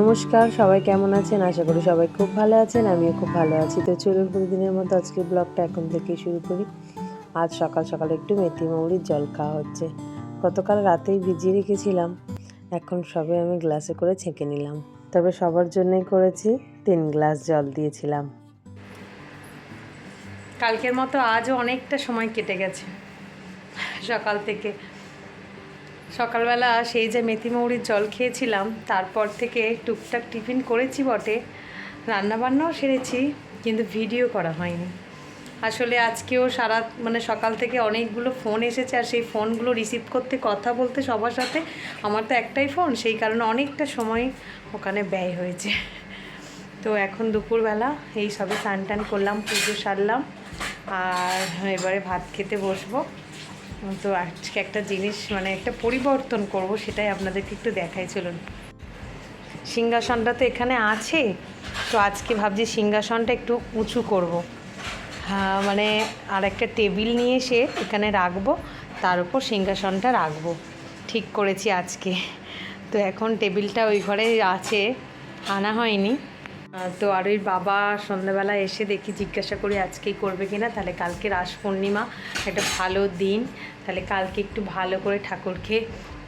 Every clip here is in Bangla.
নমস্কার, সবাই কেমন আছেন? আশা করি সবাই খুব ভালো আছেন, আমিও খুব ভালো আছি। তো চলুন প্রতিদিনের মতো আজকে ব্লগটা এখন থেকে শুরু করি। আজ সকাল সকাল একটু মেথি মৌরির জল খাওয়া হচ্ছে। গতকাল রাতেই ভিজিয়ে রেখেছিলাম। এখন সবে আমি গ্লাসে করে ছেঁকে নিলাম। তবে সবার জন্যই করেছি, তিন গ্লাস জল দিয়েছিলাম। কালকের মতো আজও অনেকটা সময় কেটে গেছে সকাল থেকে। সকালবেলা সেই যে মেথি মৌরির জল খেয়েছিলাম, তারপর থেকে টুকটাক টিফিন করেছি বটে। রান্নাবান্নাও সেরেছি, কিন্তু ভিডিও করা হয়নি। আসলে আজকেও সারা মানে সকাল থেকে অনেকগুলো ফোন এসেছে, আর সেই ফোনগুলো রিসিভ করতে, কথা বলতে সবার সাথে আমার তো একটাই ফোন, সেই কারণে অনেকটা সময় ওখানে ব্যয় হয়েছে। তো এখন দুপুরবেলা এই সবে স্নান টান করলাম, পুজো সারলাম, আর এবারে ভাত খেতে বসবো। তো আজকে একটা জিনিস মানে একটা পরিবর্তন করব, সেটাই আপনাদেরকে একটু দেখাই, চলুন। সিংহাসনটা তো এখানে আছে, তো আজকে ভাবছি সিংহাসনটা একটু উঁচু করব। হ্যাঁ মানে আর একটা টেবিল নিয়ে এসে এখানে রাখব, তার উপর সিংহাসনটা রাখব। ঠিক করেছি আজকে। তো এখন টেবিলটা ওই ঘরে আছে, আনা হয়নি। তো আর ওই বাবা সন্ধ্যাবেলা এসে দেখি জিজ্ঞাসা করি আজকেই করবে কি না তাহলে কালকে রাস পূর্ণিমা একটা ভালো দিন। তাহলে কালকে একটু ভালো করে ঠাকুরকে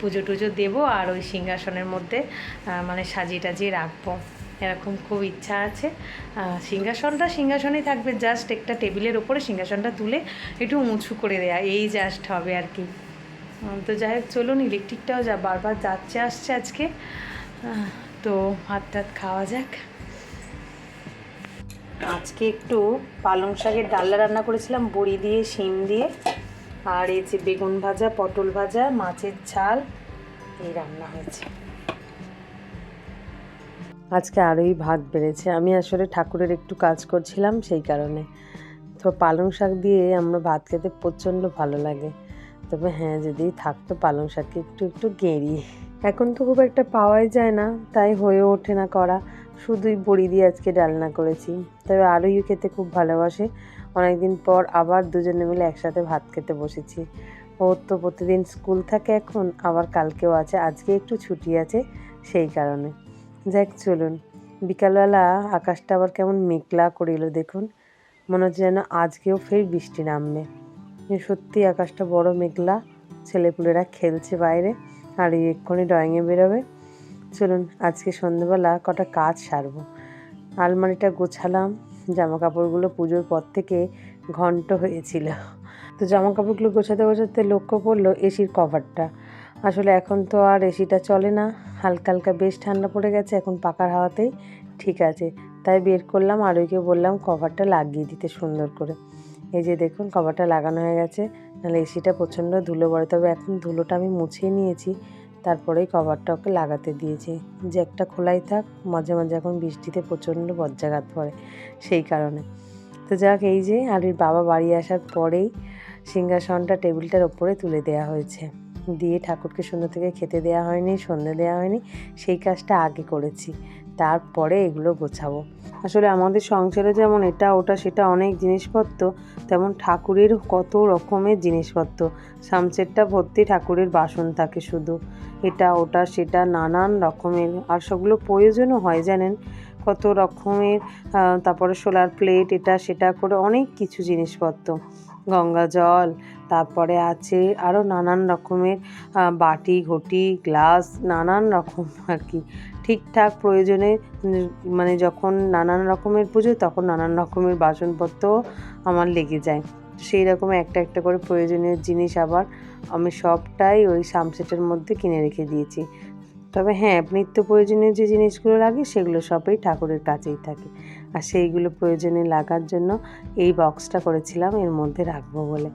পুজো টুজো দেবো আর ওই সিংহাসনের মধ্যে মানে সাজিয়ে টাজিয়ে রাখব। এরকম খুব ইচ্ছা আছে। সিংহাসনটা সিংহাসনেই থাকবে, জাস্ট একটা টেবিলের ওপরে সিংহাসনটা তুলে একটু উঁচু করে দেয়া, এই জাস্ট হবে আর কি। তো যাই হোক, চলুন ইলেকট্রিকটাও যা, বারবার যাচ্ছে, আসছে আজকে। তো ভাত টাত খাওয়া যাক। আজকে একটু পালং শাকের ডাল্লা রান্না করেছিলাম, বড়ি দিয়ে, শিম দিয়ে, আর এই যে বেগুন ভাজা, পটল ভাজা, মাছের ঝাল, এই রান্না হয়েছে। আজকে আরোই ভাত বেড়েছে। আমি আসলে ঠাকুরের একটু কাজ করছিলাম সেই কারণে। তো পালং শাক দিয়ে আমরা ভাত খেতে প্রচণ্ড ভালো লাগে। তবে হ্যাঁ যদি থাকতো পালং শাককে একটু একটু গেঁড়ি এখন তো খুব একটা পাওয়াই যায় না, তাই হয়ে ওঠে না করা শুধুই বড়ি দিয়ে আজকে ডালনা করেছি। তবে আরোই খেতে খুব ভালোবাসে। অনেকদিন পর আবার দুজনে মিলে একসাথে ভাত খেতে বসেছি। ওর তো প্রতিদিন স্কুল থাকে এখন, আবার কালকেও আছে, আজকে একটু ছুটি আছে সেই কারণে। যাক, চলুন। বিকালবেলা আকাশটা আবার কেমন মেঘলা করে এলো দেখুন। মনে হচ্ছে যেন আজকেও ফের বৃষ্টি নামবে। সত্যি আকাশটা বড় মেঘলা। ছেলেপুলেরা খেলছে বাইরে, আর এক্ষুনি ড্রয়িংয়ে বেরোবে। চলুন, আজকে সন্ধ্যেবেলা কটা কাজ সারবো। আলমারিটা গোছালাম জামা কাপড়গুলো পুজোর পর থেকে ঘন্ট হয়েছিল। তো জামা কাপড়গুলো গোছাতে গোছাতে লক্ষ্য করল এসির কভারটা। আসলে এখন তো আর এসিটা চলে না, হালকা হালকা বেশ ঠান্ডা পড়ে গেছে, এখন পাকার হাওয়াতেই ঠিক আছে। তাই বের করলাম, আর ওইকে বললাম কভারটা লাগিয়ে দিতে সুন্দর করে। এই যে দেখুন, কভারটা লাগানো হয়ে গেছে, নাহলে এসিটা প্রচণ্ড ধুলো পড়ে তবে এখন ধুলোটা আমি মুছিয়ে নিয়েছি। তারপরেই কভারটা ওকে লাগাতে দিয়েছি। যে একটা খোলাই থাক, মাঝে মাঝে এখন বৃষ্টিতে প্রচণ্ড বজ্রাঘাত পড়ে সেই কারণে। তো যাক, এই যে আলির বাবা বাড়ি আসার পরেই সিংহাসনটা টেবিলটার ওপরে তুলে দেওয়া হয়েছে। দিয়ে ঠাকুরকে সুন্দর থেকে খেতে দেওয়া হয়নি সন্ধে দেওয়া হয়নি, সেই কাজটা আগে করেছি। তারপরে এগুলো গোছাবো। আসলে আমাদের সংসারে যেমন এটা, ওটা, সেটা অনেক জিনিসপত্র, তেমন ঠাকুরের কত রকমের জিনিসপত্র। সামসেটটা ভর্তি ঠাকুরের বাসন থাকে শুধু। এটা, ওটা, সেটা, নানান রকমের। আর সবগুলো প্রয়োজনও হয়, জানেন? কত রকমের তারপরে সোলার প্লেট, এটা, সেটা করে অনেক কিছু জিনিসপত্র। গঙ্গা জল তারপরে আছে আরও নানান রকমের বাটি, ঘটি, গ্লাস, নানান রকম আর কি। ঠিকঠাক প্রয়োজনে মানে যখন নানান রকমের পুজো তখন নানান রকমের বাসনপত্র আমার লেগে যায়। সেই রকম একটা একটা করে প্রয়োজনীয় জিনিস আবার আমি সবটাই ওই সামসেটের মধ্যে কিনে রেখে দিয়েছি। তবে হ্যাঁ নিত্য প্রয়োজনীয় যে জিনিসগুলো লাগে সেগুলো সবই ঠাকুরের কাছেই থাকে। আর সেইগুলো প্রয়োজনে লাগার জন্য এই বক্সটা করেছিলাম এর মধ্যে রাখব বলে।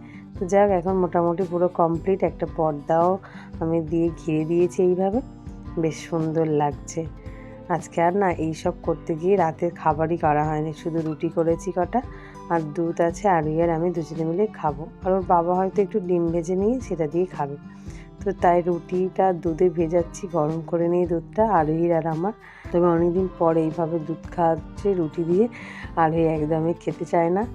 যাক, এখন মোটামুটি পুরো কমপ্লিট একটা পর্দাও আমি দিয়ে ঘিরে দিয়েছি এইভাবে। বেশ সুন্দর লাগছে। আজকে আর না এই সব করতে গিয়ে রাতের খাবারই করা হয়নি। শুধু রুটি করেছি কটা, আর দুধ আছে, আর আর আমি দুজনে মিলে খাব। আর ওর বাবা হয়তো একটু ডিম ভেজে নিয়ে সেটা দিয়ে খাবে। তো তাই রুটিটা দুধে ভেজাচ্ছি, গরম করে নিয়ে দুধটা আরোহীর আর আমার। তবে অনেকদিন পরে এইভাবে দুধ খাওয়াচ্ছে রুটি দিয়ে আরোহী একদমই খেতে চায় না।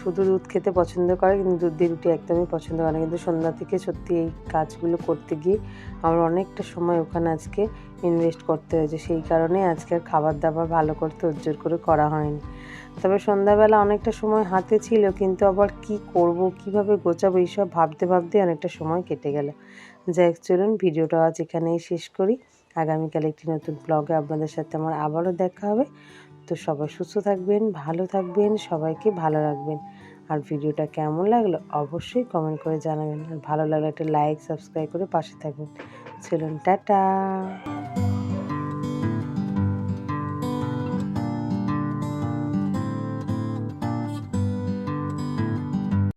শুধু দুধ খেতে পছন্দ করে কিন্তু দুধ দিয়ে রুটি একদমই পছন্দ করে না। কিন্তু সন্ধ্যা থেকে সত্যি এই কাজগুলো করতে গিয়ে আমার অনেকটা সময় ওখানে আজকে ইনভেস্ট করতে হয়েছে। সেই কারণে আজকে আর খাবার দাবার ভালো করে তোড়জোড় করে করা হয়নি। তবে সন্ধ্যাবেলা অনেকটা সময় হাতে ছিল কিন্তু আবার কি করব, কীভাবে গোছাবো এইসব ভাবতে ভাবতে অনেকটা সময় কেটে গেল। যাই চলুন ভিডিওটা আজ এখানেই শেষ করি। আগামীকাল একটি নতুন ব্লগে আপনাদের সাথে আমার আবারও দেখা হবে। তো সবাই সুস্থ থাকবেন, ভালো থাকবেন, সবাইকে ভালো রাখবেন। আর ভিডিওটা কেমন লাগল অবশ্যই কমেন্ট করে জানাবেন। আর ভালো লাগলে একটা লাইক সাবস্ক্রাইব করে পাশে থাকবেন। চলুন, টাটা।